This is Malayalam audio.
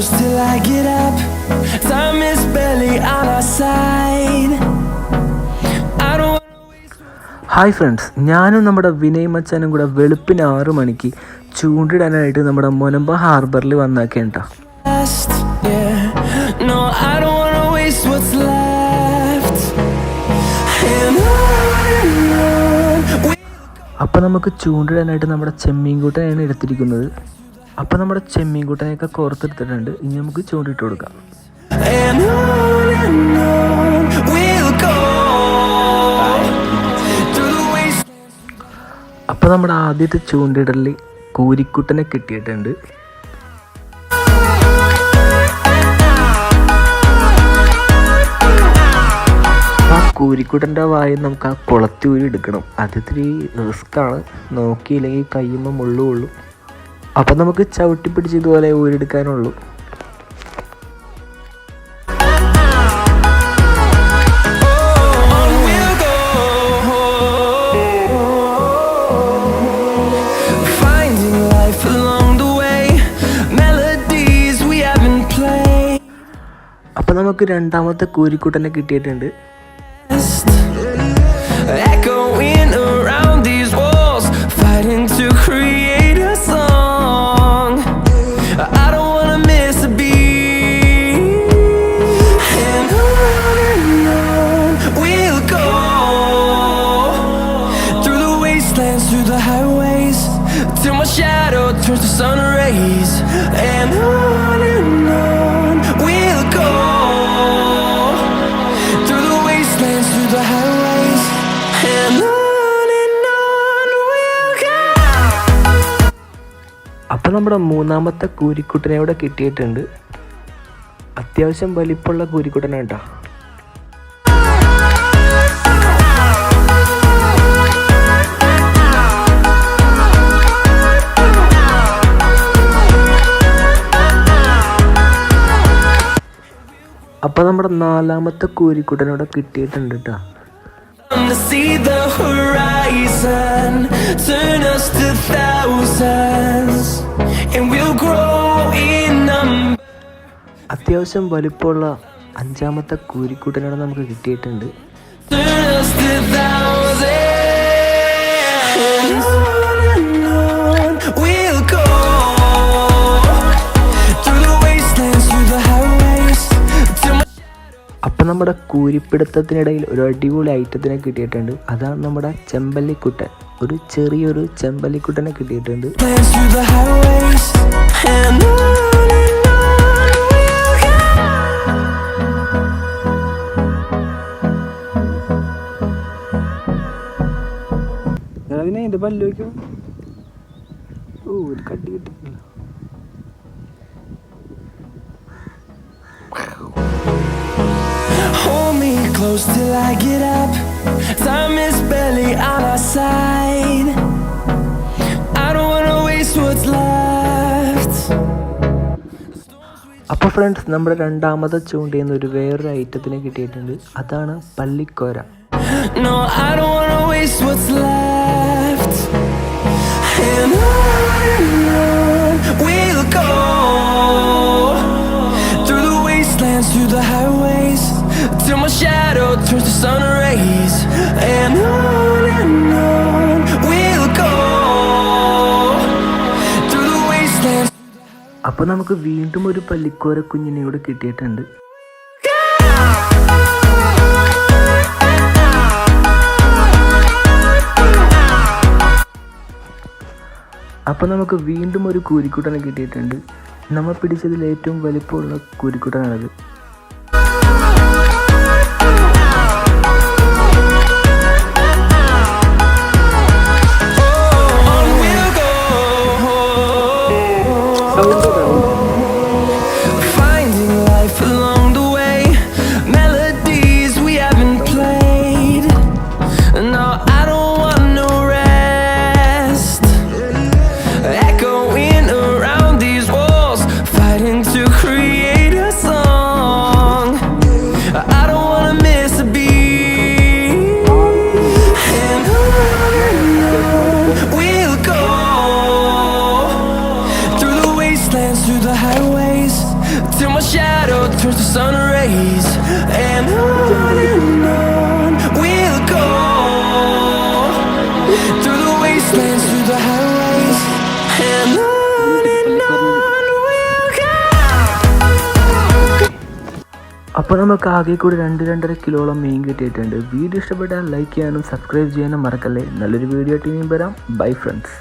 till I get up. Time is barely on our side. Hi friends ഞാനും നമ്മുടെ വിനയ് മച്ചാനും കൂടെ വെളുപ്പിന് ആറ് മണിക്ക് ചൂണ്ടിടാനായിട്ട് നമ്മുടെ മുനമ്പ ഹാർബറിൽ വന്നേക്കേണ്ട അപ്പം നമുക്ക് ചൂണ്ടിടാനായിട്ട് നമ്മുടെ ചെമ്മീൻകൂട്ടനെയാണ് എടുത്തിരിക്കുന്നത്. അപ്പോൾ നമ്മുടെ ചെമ്മീൻ ചെമ്മീൻകൂട്ടനെയൊക്കെ കോർത്തെടുത്തിട്ടുണ്ട്. ഇനി നമുക്ക് ചൂണ്ടിട്ട് കൊടുക്കാം. അപ്പോൾ നമ്മുടെ ആദ്യത്തെ ചൂണ്ടിടലിൽ കൂരിക്കുട്ടനെ കിട്ടിയിട്ടുണ്ട്. ആ കൂരിക്കുട്ടന്റെ വായ നമുക്ക് ആ കുളത്തി ഊരി എടുക്കണം. അതിത്തിരി റിസ്ക്കാണ് നോക്കിയില്ലെങ്കിൽ കയ്യുമ്പോൾ മുള്ളു കൊള്ളും അപ്പം നമുക്ക് ചവിട്ടി പിടിച്ച് ഇതുപോലെ ഊരെടുക്കാനുള്ളൂ. അപ്പം നമുക്ക് രണ്ടാമത്തെ കൂരിക്കുട്ടനെ കിട്ടിയിട്ടുണ്ട്. Turns to sun rays. And on and on we'll go through the wastelands, through the highways, and on and on we'll go. അപ്പോൾ നമ്മുടെ മൂന്നാമത്തെ കൂരിക്കുട്ടനെ ഇവിടെ കിട്ടിയിട്ടുണ്ട് അത്യാവശ്യം വലിപ്പമുള്ള കൂരിക്കുട്ടനാണ് കേട്ടോ thousands, നമ്മുടെ നാലാമത്തെ കൂരിക്കുട്ടനോടെ കിട്ടിയിട്ടുണ്ട് കേട്ടോ അത്യാവശ്യം വലിപ്പമുള്ള അഞ്ചാമത്തെ കൂരിക്കൂട്ടനോട് നമുക്ക് കിട്ടിയിട്ടുണ്ട്. നമ്മുടെ കൂരിപ്പിടുത്തത്തിനിടയിൽ ഒരു അടിപൊളി ഐറ്റത്തിനെ കിട്ടിയിട്ടുണ്ട്. അതാണ് നമ്മുടെ ചെമ്പല്ലിക്കുട്ടൻ. ഒരു ചെറിയൊരു ചെമ്പല്ലിക്കുട്ടനെ കിട്ടിയിട്ടുണ്ട്. അതിനെ എന്റെ പല്ല് വയ്ക്കും ഓ ഒരു കട്ടി കിട്ടിയില്ല close till I get up. Time is barely on our side. I don't wanna waste what's left. അപ്പോൾ ഫ്രണ്ട്സ് നമ്മുടെ രണ്ടാമത്തെ ചൂണ്ടയിൽ നിന്ന് ഒരു വേറൊരു ഐറ്റത്തിന് കിട്ടിയിട്ടുണ്ട് അതാണ് പള്ളിക്കോര No, I don't wanna waste what's left. And on നമുക്ക് വീണ്ടും ഒരു പള്ളിക്കോര കുഞ്ഞിനെ കൂടെ കിട്ടിയിട്ടുണ്ട്. അപ്പോൾ നമുക്ക് വീണ്ടും ഒരു കൂരിക്കുട്ടനെ കിട്ടിയിട്ടുണ്ട്. നമ്മൾ പിടിച്ചതിൽ ഏറ്റവും വലിപ്പമുള്ള കൂരിക്കുട്ടനാണത്. Wastelands, through the highways, till my shadow turns to sun rays. And on and on we'll go through the wastelands, through the highways, and on and on we'll go. അപ്പോൾ നമുക്ക് ആകെ കൂടി രണ്ട് രണ്ടര കിലോളം മീൻ കിട്ടിയിട്ടുണ്ട് വീഡിയോ ഇഷ്ടപ്പെട്ടാൽ ലൈക്ക് ചെയ്യാനും സബ്സ്ക്രൈബ് ചെയ്യാനും മറക്കല്ലേ നല്ലൊരു വീഡിയോ ടീമിൽ വരാം ബൈ ഫ്രണ്ട്സ്